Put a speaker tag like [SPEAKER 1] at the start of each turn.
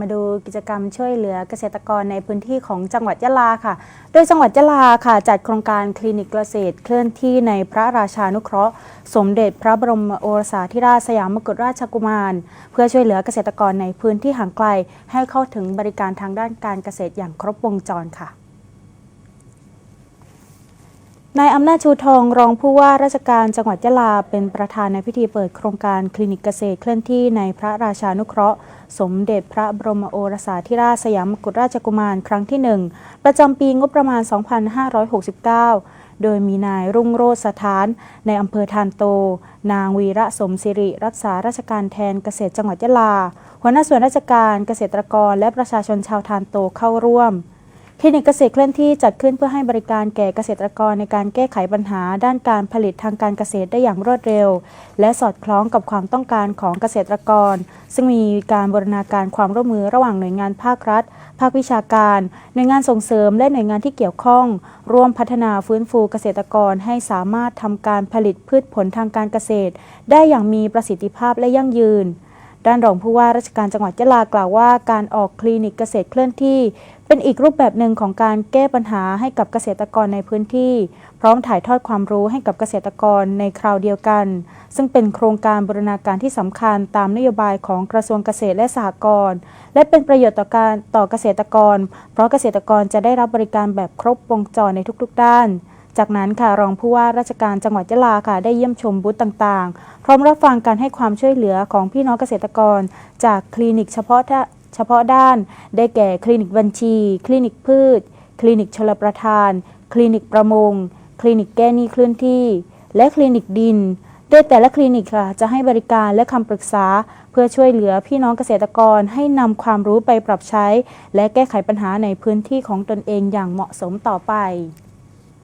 [SPEAKER 1] มาดูกิจกรรมช่วยเหลือเกษตรกรในพื้นที่ของจังหวัดยะลาค่ะ โดยจังหวัดยะลาค่ะ จัดโครงการคลินิกเกษตรเคลื่อนที่ในพระราชานุเคราะห์ สมเด็จพระบรมโอรสาธิราชสยามกุฎราชกุมาร เพื่อช่วยเหลือเกษตรกรในพื้นที่ห่างไกล ให้เข้าถึงบริการทางด้านการเกษตรอย่างครบวงจรค่ะ นายอำนาจชูทองรองผู้ว่าราชการจังหวัดยะลาเป็นประธานในพิธีเปิดโครงการคลินิกเกษตรเคลื่อนที่ในพระราชานุเคราะห์ สมเด็จพระบรมโอรสาธิราชสยามกุฎราชกุมารครั้งที่หนึ่งประจำปีงบประมาณ 2569 โดยมีนายรุ่งโรจน์สถาน ในอำเภอทานโต นางวีระสมสิริ รักษาราชการแทนเกษตรจังหวัดยะลา หัวหน้าส่วนราชการเกษตรกรและประชาชนชาวทานโตเข้าร่วม คลินิกเกษตรเคลื่อนที่จัดขึ้นเพื่อให้บริการแก่เกษตรกรในการแก้ไขปัญหาด้านการผลิตทางการเกษตรได้อย่างรวดเร็ว และสอดคล้องกับความต้องการของเกษตรกร ซึ่งมีการบูรณาการความร่วมมือระหว่างหน่วยงานภาครัฐ ภาควิชาการ หน่วยงานส่งเสริมและหน่วยงานที่เกี่ยวข้อง ร่วมพัฒนาฟื้นฟูเกษตรกรให้สามารถทำการผลิตพืชผลทางการเกษตร ได้อย่างมีประสิทธิภาพและยั่งยืน ด้านรองผู้ว่าราชการจังหวัดยะลากล่าวว่าการออกคลินิกเกษตรเคลื่อนที่ เป็นอีกรูปแบบหนึ่งของการแก้ปัญหาให้กับเกษตรกรในพื้นที่ พร้อมถ่ายทอดความรู้ให้กับเกษตรกรในคราวเดียวกัน ซึ่งเป็นโครงการบูรณาการที่สำคัญตามนโยบายของกระทรวงเกษตรและสหกรณ์และเป็นประโยชน์ต่อการต่อเกษตรกร เพราะเกษตรกรจะได้รับบริการแบบครบวงจรในทุกๆด้าน จากนั้นค่ะรองผู้ว่าราชการจังหวัดยะลาค่ะได้เยี่ยมชมบูธต่างๆ พร้อมรับฟังการให้ความช่วยเหลือของพี่น้องเกษตรกร จากคลินิกเฉพาะท่าเฉพาะด้าน ได้แก่คลินิกบัญชี คลินิกพืช คลินิกชลประทาน คลินิกประมง คลินิกแก้หนี้เคลื่อนที่ และคลินิกดินโดยแต่ละคลินิกค่ะจะให้บริการและคำปรึกษา เพื่อช่วยเหลือพี่น้องเกษตรกรให้นำความรู้ไปปรับใช้ และแก้ไขปัญหาในพื้นที่ของตนเองอย่างเหมาะสมต่อไป